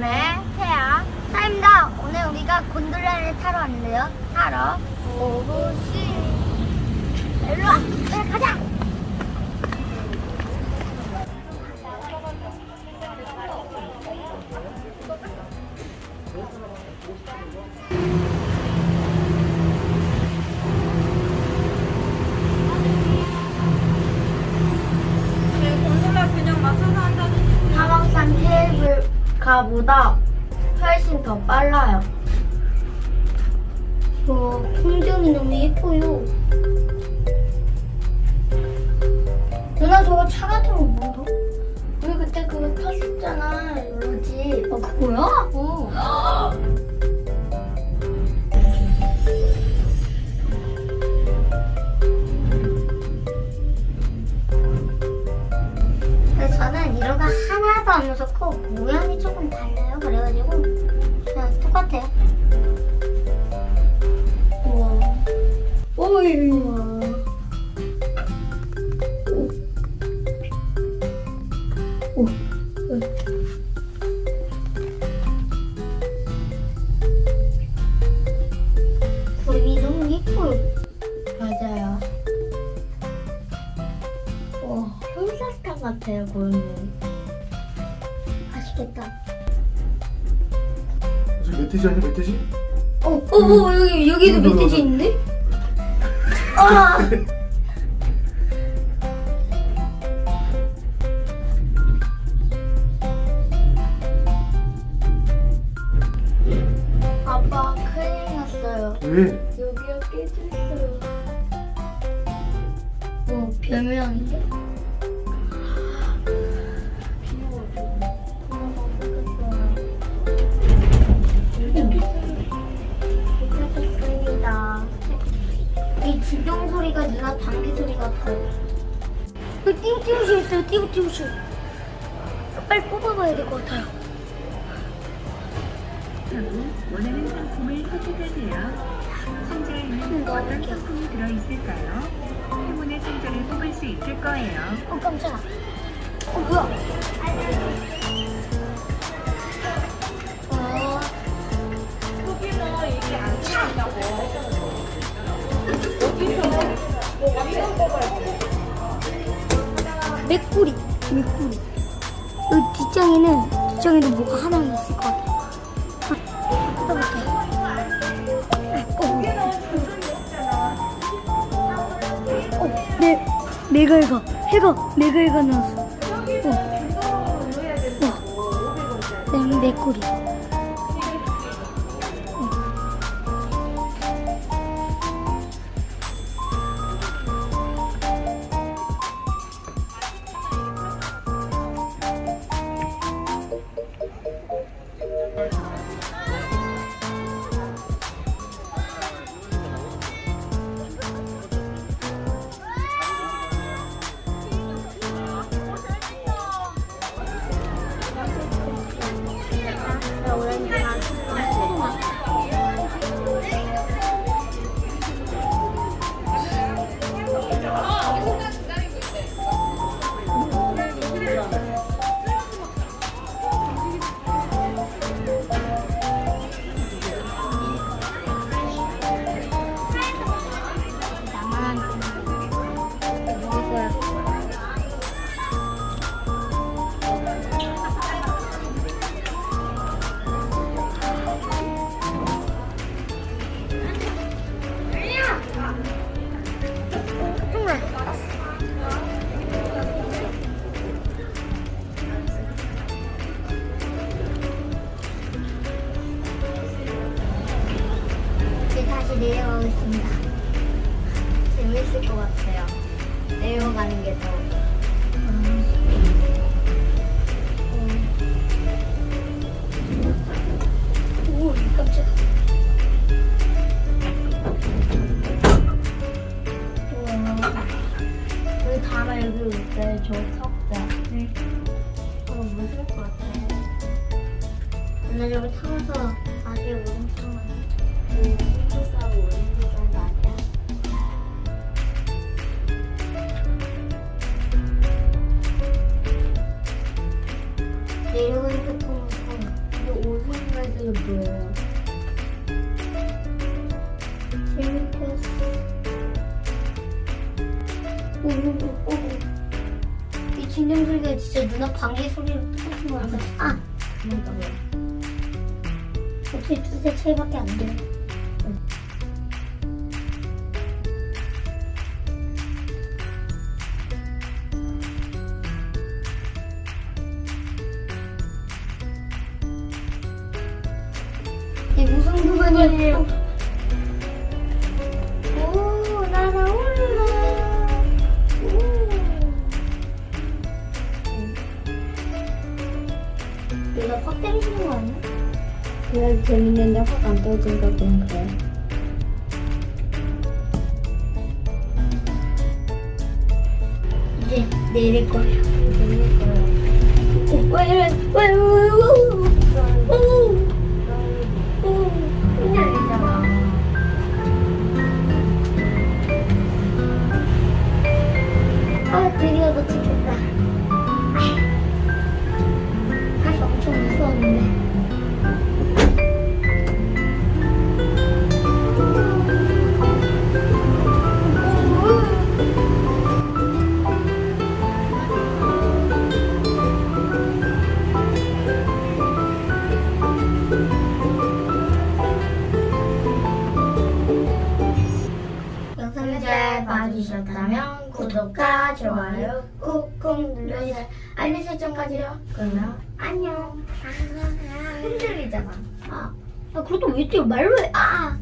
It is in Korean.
네, 태야. 사입니다. 오늘 우리가 곤돌라를 타러 왔는데요. 타러 오고씨. 일로 와. 그래, 가자. 케이블카보다 훨씬 더 빨라요. 오이. 우와. 오. 오. 거기 너무 예뻐요. 맞아요. 와, 홀사탕 같아요, 보이면. 맛있겠다. 저 멧돼지 아니야 멧돼지? 어, 어, 어, 여기, 여기도 이거, 멧돼지. 있는데? 아! 아빠, 큰일 났어요. 왜? 여기가 깨져있어요. 어, 별명인데? 이 진동 소리가 누나 방귀 소리 같아요. 그 띵띵실 있어요, 띵띵실. 빨리 뽑아봐야 될 것 같아요. 하고 원하는 상품을 선택하세요. 상자에는 음, 어떤. 상품이 들어있을까요? 행운의 상자를 뽑을 수 있을 거예요. 어, 깜짝아. 어, 뭐야? 어, 여기는 이게 안 차냐고. 맥구리, 맥구리. 여기 뒷장에는, 뒷장에도 뭐가 하나 있을 것 같아요. 아, 뜯어볼게요. 어, 어, 내, 내가 해가, 해가, 내가 해가 나왔어. 어. 와, 내, 맥구리. 내려가겠습니다. 재밌을 것 같아요. 내려가는 게 더. 오, 깜짝. 우와. 우리 여기 올때저 타보자. 네. 어, 무서울 것 같아. 근데 저거 타면서 다시 오 내려가니까 더 근데 오승까지는 뭐예요? 재밌겠어. 이 진동 소리가 진짜 누나 방귀 소리로 똑같은 거 같아. 아! 음. 어떻게 두세 차이밖에 안 돼. 이 무슨 구간이에요? 재밌는데 확 안 떠오르니까 그냥 그래. 이제 내릴 거야. 내릴 거야. 어, 왜 이래? 왜, 왜, 왜, 왜, 흔들리잖아. 아, 드디어 도착 구독과 좋아요 꾹꾹 눌러주세요. 알림 설정까지요. 그러면 안녕. 흔들리잖아. 아, 아 그래도 왜 뛰어? 말로 해. 아.